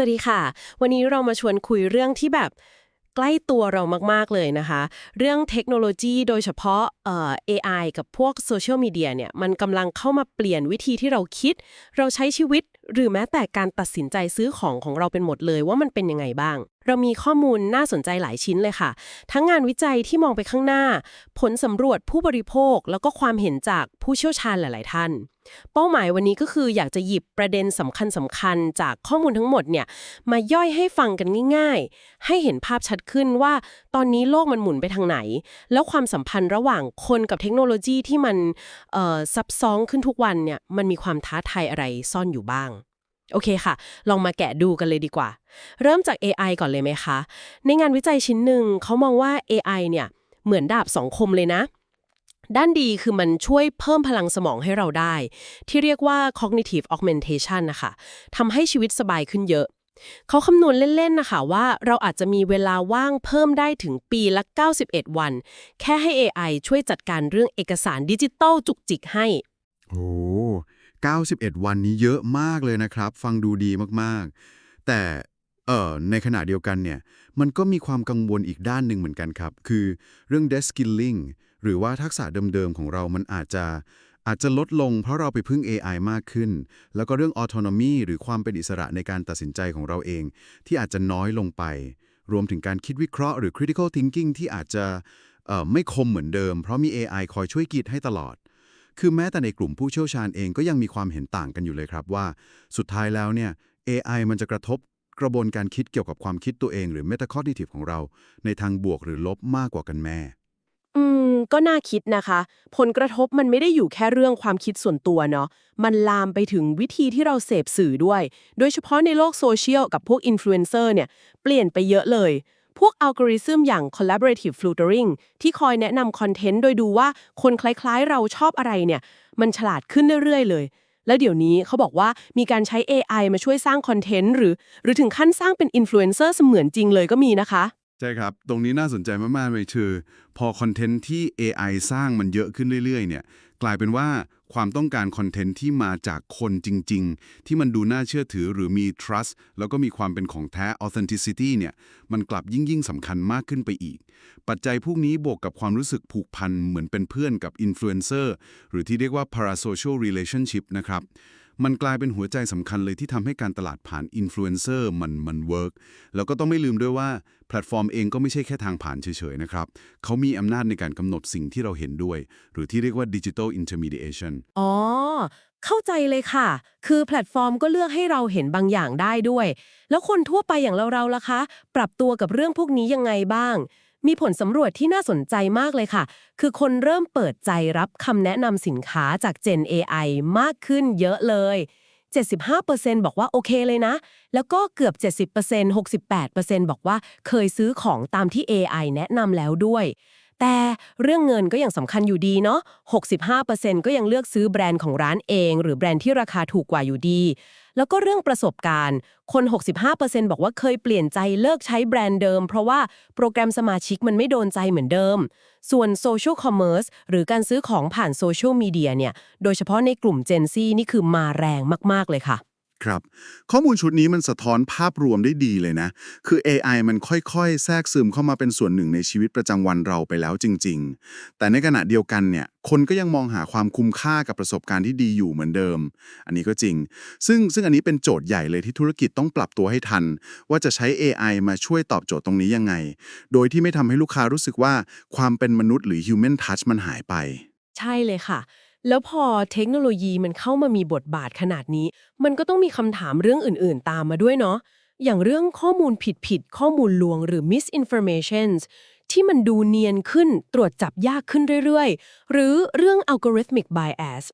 วัสดีค่ะ วันนี้เรามาชวนคุยเรื่องที่แบบใกล้ตัวเรามาก ๆ เลยนะคะ เรื่องเทคโนโลยีโดยเฉพาะเอ่อ AI กับพวกโซเชียลมีเดียเนี่ยมันกำลังเข้ามาเปลี่ยนวิธีที่เราคิด เราใช้ชีวิต หรือแม้แต่การตัดสินใจซื้อของของเราเป็นหมดเลยว่ามันเป็นยังไงบ้าง เรามีข้อมูลน่าสนใจหลายชิ้นเลยค่ะ ทั้งงานวิจัยที่มองไปข้างหน้า ผลสำรวจผู้บริโภค แล้วก็ความเห็นจากผู้เชี่ยวชาญหลาย ๆ ท่าน เป้าหมายวันนี้ก็คืออยากจะหยิบประเด็นสำคัญสำคัญๆจากข้อมูลทั้งหมดเนี่ยมาย่อยให้ฟังกันง่าย ๆ ให้เห็นภาพชัดขึ้นว่า ตอนนี้โลกมันหมุนไปทางไหน แล้วความสัมพันธ์ระหว่างคนกับเทคโนโลยีที่มันซับซ้อนขึ้นทุกวันเนี่ยมันมีความท้าทายอะไรซ่อนอยู่บ้าง โอเคค่ะ ลองมาแกะดูกันเลยดีกว่า เริ่มจาก AI ก่อนเลยไหมคะ ในงานวิจัยชิ้นหนึ่งเขามองว่า AI เนี่ยเหมือนดาบสองคมเลยนะ ด้านดีคือมันช่วยเพิ่มพลังสมองให้เราได้ ที่เรียกว่า cognitive augmentation นะคะทำให้ชีวิตสบายขึ้นเยอะ เขาคำนวณเล่นๆนะคะว่าเราอาจจะมีเวลาว่างเพิ่มได้ถึงปีละ 91 วัน แค่ให้ AI ช่วยจัดการเรื่องเอกสารดิจิตอลจุกจิกให้ โอ้ 91 วันนี้เยอะมากเลยนะครับ ฟังดูดีมากๆ แต่เอ่อในขณะเดียวกันเนี่ยมันก็มีความกังวลอีกด้านหนึ่งเหมือนกันครับ คือเรื่อง desk skilling หรือว่าทักษะเดิมๆ ของเรามันอาจจะอาจจะลดลงเพราะเราไปพึ่ง AI มากขึ้น แล้วก็เรื่อง autonomy หรือความเป็นอิสระในการตัดสินใจของเราเอง ที่อาจจะน้อยลงไป รวมถึงการคิดวิเคราะห์หรือ critical thinking ที่อาจจะไม่คมเหมือนเดิม เพราะมี AI คอยช่วยกีดให้ตลอด คือแม้แต่ในกลุ่มผู้เชี่ยวชาญเองก็ยังมีความเห็นต่างกันอยู่เลยครับว่า สุดท้ายแล้วเนี่ย AI มันจะกระทบกระบวนการคิดเกี่ยวกับความคิดตัวเองหรือ metacognitive ของเรา ในทางบวกหรือลบมากกว่ากันแม่ อืม ก็น่าคิดนะคะ ผลกระทบมันไม่ได้อยู่แค่เรื่องความคิดส่วนตัวเนาะ มันลามไปถึงวิธีที่เราเสพสื่อด้วย โดยเฉพาะในโลกโซเชียลกับพวกอินฟลูเอนเซอร์เนี่ย เปลี่ยนไปเยอะเลย พวกอัลกอริทึมอย่าง collaborative filtering ที่คอยแนะนำคอนเทนต์โดยดูว่าคนคล้ายๆ เราชอบอะไรเนี่ย มันฉลาดขึ้นเรื่อยๆ เลย แล้วเดี๋ยวนี้เขาบอกว่ามีการใช้ AI มาช่วยสร้างคอนเทนต์หรือ หรือถึงขั้นสร้างเป็นอินฟลูเอนเซอร์เสมือนจริงเลยก็มีนะคะ ใช่ครับ ตรงนี้น่าสนใจมากๆเลยคือพอคอนเทนต์ที่ AI สร้างมันเยอะขึ้นเรื่อยๆ เนี่ย กลายเป็นว่าความต้องการคอนเทนต์ที่มาจากคนจริง ๆ ที่มันดูน่าเชื่อถือหรือมี trust แล้วก็มีความเป็นของแท้ authenticity เนี่ย มันกลับยิ่งยิ่งสำคัญมากขึ้นไปอีก ปัจจัยพวกนี้บวกกับความรู้สึกผูกพันเหมือนเป็นเพื่อนกับ influencer หรือที่เรียกว่า parasocial relationship นะครับ มันกลายเป็นหัวใจสำคัญเลยที่ทำให้การตลาดผ่านอินฟลูเอนเซอร์มันมันเวิร์กแล้วก็ต้องไม่ลืมด้วยว่าแพลตฟอร์มเองก็ไม่ใช่แค่ทางผ่านเฉยๆนะครับเขามีอำนาจในการกำหนดสิ่งที่เราเห็นด้วย หรือที่เรียกว่าดิจิทัลอินเ r อร์มีเดียชันอ๋อ เข้าใจเลยค่ะ คือแพลตฟอร์มก็เลือกให้เราเห็นบางอย่างได้ด้วย แล้วคนทั่วไปอย่างเราๆล่ะคะ ปรับตัวกับเรื่องพวกนี้ยังไงบ้าง มีผลสำรวจที่น่าสนใจมากเลยค่ะ คือคนเริ่มเปิดใจรับคำแนะนำสินค้าจาก Gen AI มากขึ้นเยอะเลย 75%บอกว่าโอเคเลยนะ แล้วก็เกือบ 70% 68%บอกว่าเคยซื้อของตามที่ AI แนะนำแล้วด้วย แต่เรื่องเงินก็ยังสำคัญอยู่ดีเนาะ 65%ก็ยังเลือกซื้อแบรนด์ของร้านเอง หรือแบรนด์ที่ราคาถูกกว่าอยู่ดี แล้วก็เรื่องประสบการณ์ คน 65%บอกว่าเคยเปลี่ยนใจเลิกใช้แบรนด์เดิม เพราะว่าโปรแกรมสมาชิกมันไม่โดนใจเหมือนเดิม ส่วนโซเชียลคอมเมอร์สหรือการซื้อของผ่านโซเชียลมีเดียเนี่ย โดยเฉพาะในกลุ่ม Gen Z นี่คือมาแรงมาก ๆ เลยค่ะ ครับ ข้อมูลชุดนี้มันสะท้อนภาพรวมได้ดีเลยนะ คือ AI มันค่อยๆ แทรกซึมเข้ามาเป็นส่วนหนึ่งในชีวิตประจำวันเราไปแล้วจริง ๆ แต่ในขณะเดียวกันเนี่ย คนก็ยังมองหาความคุ้มค่ากับประสบการณ์ที่ดีอยู่เหมือนเดิม อันนี้ก็จริง ซึ่งซึ่งอันนี้เป็นโจทย์ใหญ่เลยที่ธุรกิจต้องปรับตัวให้ทัน ว่าจะใช้ AI มาช่วยตอบโจทย์ตรงนี้ยังไง โดยที่ไม่ทำให้ลูกค้ารู้สึกว่าความเป็นมนุษย์หรือ human touch มันหายไป ใช่เลยค่ะ แล้วพอเทคโนโลยีมันเข้ามามีบทบาทขนาดนี้ มันก็ต้องมีคำถามเรื่องอื่นๆ ตามมาด้วยเนาะอย่างเรื่องข้อมูลผิดๆ ข้อมูลลวงหรือ misinformations ที่มันดูเนียนขึ้นตรวจจับยากขึ้นเรื่อยๆ หรือเรื่อง algorithmic bias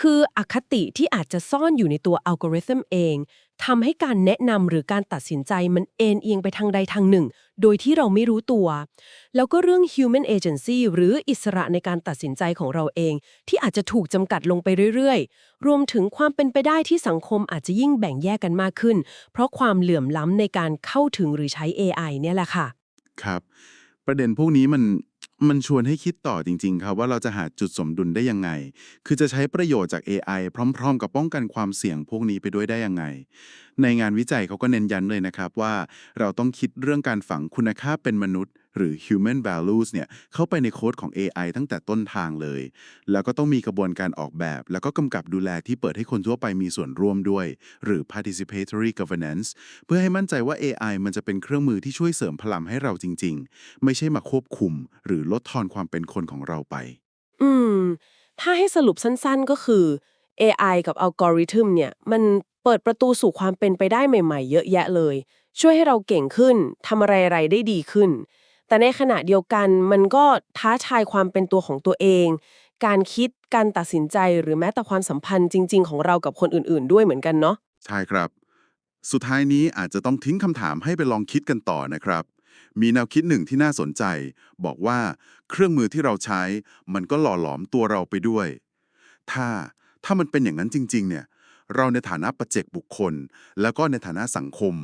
คืออคติที่อาจจะซ่อนอยู่ในตัวอัลกอริทึมเองทำให้การแนะนำหรือการตัดสินใจมันเอ็นเอียงไปทางใดทางหนึ่ง โดยที่เราไม่รู้ตัว แล้วก็เรื่อง human agency หรืออิสระในการตัดสินใจของเราเอง ที่อาจจะถูกจำกัดลงไปเรื่อยๆ รวมถึงความเป็นไปได้ที่สังคมอาจจะยิ่งแบ่งแยกกันมากขึ้น เพราะความเหลื่อมล้ำในการเข้าถึงหรือใช้ AI เนี่ยแหละค่ะ ครับ ประเด็นพวกนี้มัน มันชวนให้คิดต่อจริง ๆ ครับ ว่าเราจะหาจุดสมดุลได้ยังไง คือจะใช้ประโยชน์จาก AI พร้อม ๆ กับป้องกันความเสี่ยงพวกนี้ไปด้วยได้ยังไง ในงานวิจัยเขาก็เน้นย้ำเลยนะครับว่า เราต้องคิดเรื่องการฝังคุณค่าเป็นมนุษย์ หรือ human values เนี่ยเข้าไปในโค้ดของ AI ตั้งแต่ต้นทางเลย แล้วก็ต้องมีกระบวนการออกแบบ แล้วก็กำกับดูแลที่เปิดให้คนทั่วไปมีส่วนร่วมด้วย หรือ participatory governance เพื่อให้มั่นใจว่า AI มันจะเป็นเครื่องมือที่ช่วยเสริมพลังให้เราจริง ๆ ไม่ใช่มาควบคุม หรือลดทอนความเป็นคนของเราไป อืม ถ้าให้สรุปสั้นๆก็คือ AI กับอัลกอริทึมเนี่ยมันเปิดประตูสู่ความเป็นไปได้ใหม่ ๆ เยอะแยะเลย ช่วยให้เราเก่งขึ้นทำอะไรๆได้ดีขึ้น แต่ในขณะเดียวกันมันก็ท้าทายความเป็นตัวของตัวเอง การคิดการตัดสินใจหรือแม้แต่ความสัมพันธ์จริง ๆ ของเรากับคนอื่น ๆ ด้วยเหมือนกันเนาะใช่ครับ สุดท้ายนี้อาจจะต้องทิ้งคำถามให้ไปลองคิดกันต่อนะครับ มีแนวคิดหนึ่งที่น่าสนใจ บอกว่าเครื่องมือที่เราใช้ มันก็หล่อหลอมตัวเราไปด้วย ถ้าถ้ามันเป็นอย่างนั้นจริง ๆ เนี่ย เราในฐานะประเจกบุคคล แล้วก็ในฐานะสังคม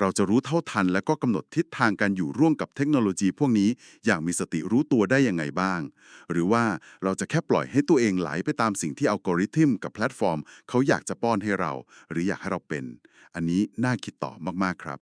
เราจะรู้เท่าทัน และก็กำหนดทิศทางการอยู่ร่วมกับเทคโนโลยีพวกนี้อย่างมีสติรู้ตัวได้ยังไงบ้าง หรือว่าเราจะแค่ปล่อยให้ตัวเองไหลไปตามสิ่งที่อัลกอริทึมกับแพลตฟอร์ม เขาอยากจะป้อนให้เรา หรืออยากให้เราเป็น อันนี้น่าคิดต่อมากๆครับ